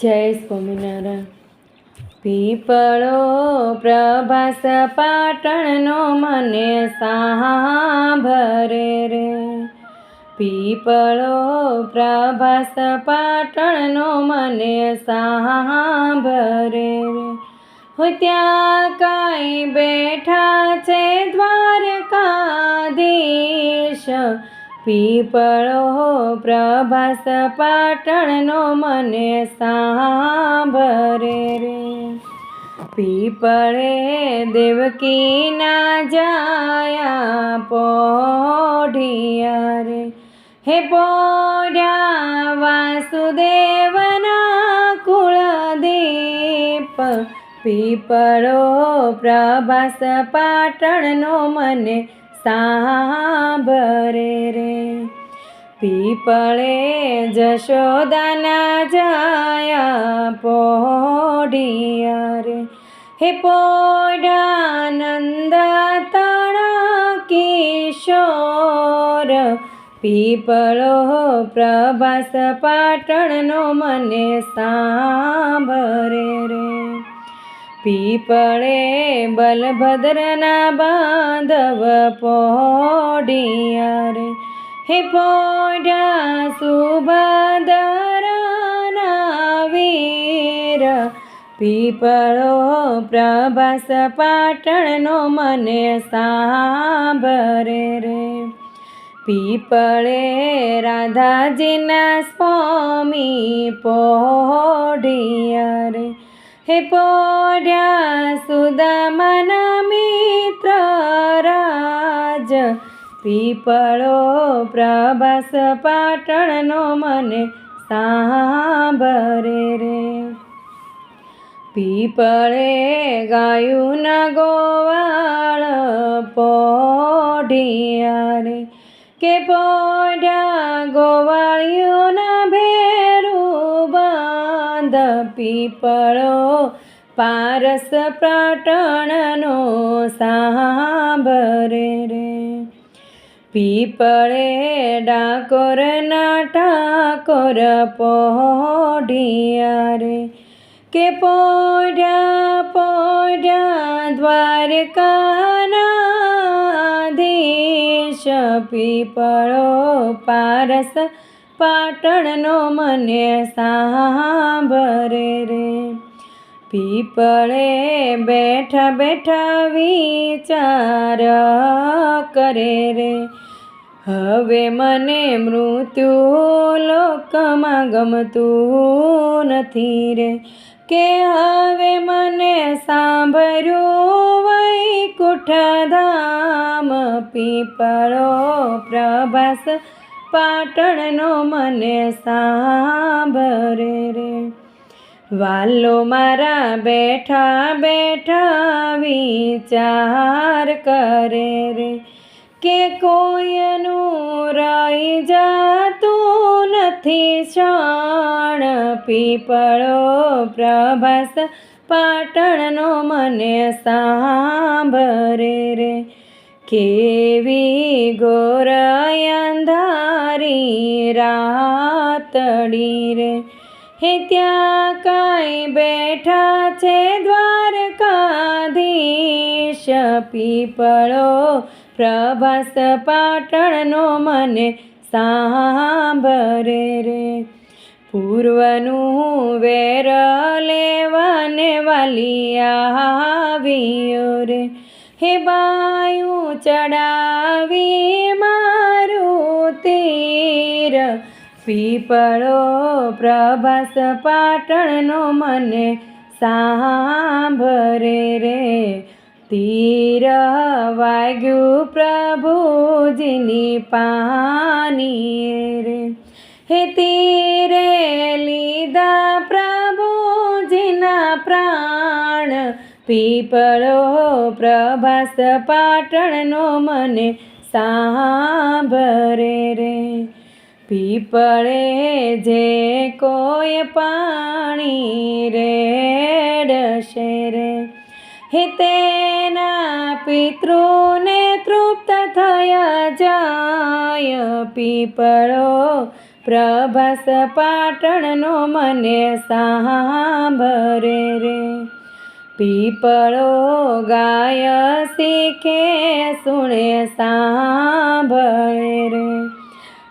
જય સ્વામિનારાયણ. પીપળો પ્રભાસ પાટણનો મને સાંભરે રે. પીપળો પ્રભાસ પાટણનો મને સાંભરે રે. હો ત્યાં કાંઈ બેઠા છે દ્વારકાધીશ. પીપળો પ્રભાસ પાટણનો મને સાંભરે રે. પીપળે દેવકીના જાયા પોઢિયા રે. હે પોઢ્યા વાસુદેવના કુળદીપ, પીપળો પ્રભાસ પાટણનો મને સાંભરે રે. પીપળે જશોદાના જાયા પોઢિયા રે. હે પોડાનંદ તણા કિશોર, પીપળો પ્રભાસ પાટણનો મને સાંભરે રે. પીપળે બલભદ્રના બાંધવ પોઢિયા રે હે પોઢા સુભદ્રના વીર. પીપળો પ્રભાસ પાટણનો મને સાંભરે રે. પીપળે રાધાજીના સ્વામી પોઢિયા રે હે પોઢ્યા સુદામાના મિત્ર રાજ, પીપળો પ્રભાસ પાટણનો મને સાંભરે રે. પીપળે ગાયુના ગોવાળ પોઢિયા રે. કે પોઢ્યા ગોવાળીઓના પીપળો પારસ પાટણનો સાંભરે રે. પીપળે ડાકોરના ટાકોર પોઢિયા રે. કે પોઢ્યા પોઢ્યા દ્વારકાનાધીશ પીપળો પારસ પાટણનો મને સાંભરે રે. પીપળે બેઠા બેઠા વિચાર કરે રે. હવે મને મૃત્યુ લોકમાં ગમતું નથી રે. કે હવે મને સાંભળ્યું ધામ પીપળો પ્રભાસ પાટણનો મને સાંભરે રે. વાલો મારા બેઠા બેઠા વિચાર કરે રે કે કોઈનું રહી જાતું નથી ક્ષણ. પીપળો પ્રભાસ પાટણનો મને સાંભરે રે. કેવી ગોરાય અંધારી રાતડી રે. હે ત્યાં કાંઈ બેઠા છે દ્વારકાધીશ. પીપળો પ્રભાસ પાટણનો મને સાંભરે રે. પૂર્વનું વેર લેવાને વાલી આવ્યો રે. હે બાયું ચડાવી મારું તીર. પીપળો પ્રભાસ પાટણનો મને સાંભરે રે. તીર વાગ્યું પ્રભુજીની પાની રે. હે તીરે લીધા પ્રભુજીના પ્રાણ પીપળો પ્રભાસ પાટણનો મને સાંભરે રે. પીપળે જે કોઈ પાણી રેડશે રે. હે તેના પિતૃને તૃપ્ત થયા જાય. પીપળો પ્રભાસ પાટણનો મને સાંભરે રે. પીપળો ગાય શીખે, સુણે સાંભળે રે.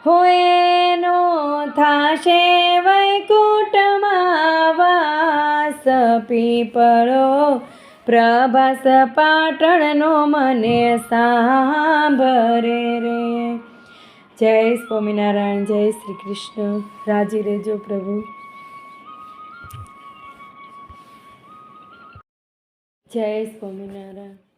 હોયનો થાશે વૈકુંઠમાં વાસ, પીપળો પ્રભાસ પાટણનો મને સાંભળે રે. જય સ્વામિનારાયણ, જય શ્રી કૃષ્ણ. રાજી રેજો પ્રભુ. જય સ્વામિનારાયણ